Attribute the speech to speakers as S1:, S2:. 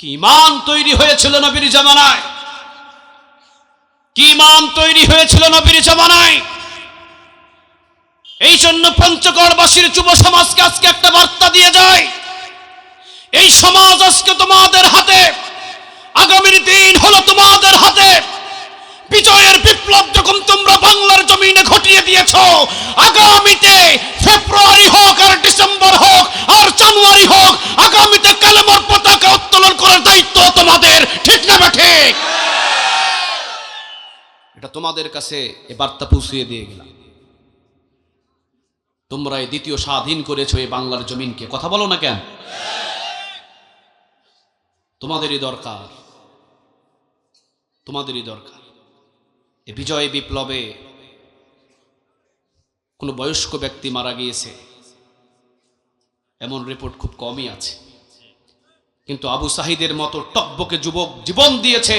S1: কি ইমান তৈরি হয়েছিল নবীর জামানায়? কি ইমান তৈরি হয়েছিল নবীর জামানায়? এই জন্য পঞ্চগড়বাসীর যুব সমাজকে আজকে একটা বার্তা দিয়ে যায়। এই সমাজ আজকে তোমাদের হাতে, আগামীর দিন হলো তোমাদের হাতে। বিজয়ের বিপ্লব যখন তোমরা বাংলার জমিনে ঘটিয়ে দিয়েছ, আগামীতে ফেব্রুয়ারি হোক আর ডিসেম্বর ঠিক। এটা তোমাদের কাছে এ বার্তা পৌঁছিয়ে দিয়ে গেলাম। তোমরা এই দ্বিতীয় স্বাধীন করেছ এই বাংলার জমিনকে। কথা বলো না কেন? তোমাদেরই দরকার। তোমাদেরই দরকার। এ বিজয় বিপ্লবে কোনো বয়স্ক ব্যক্তি মারা গিয়েছে। এমন রিপোর্ট খুব কমই আছে। কিন্তু আবু সাহিদের মতো টকবকে যুবক জীবন দিয়েছে।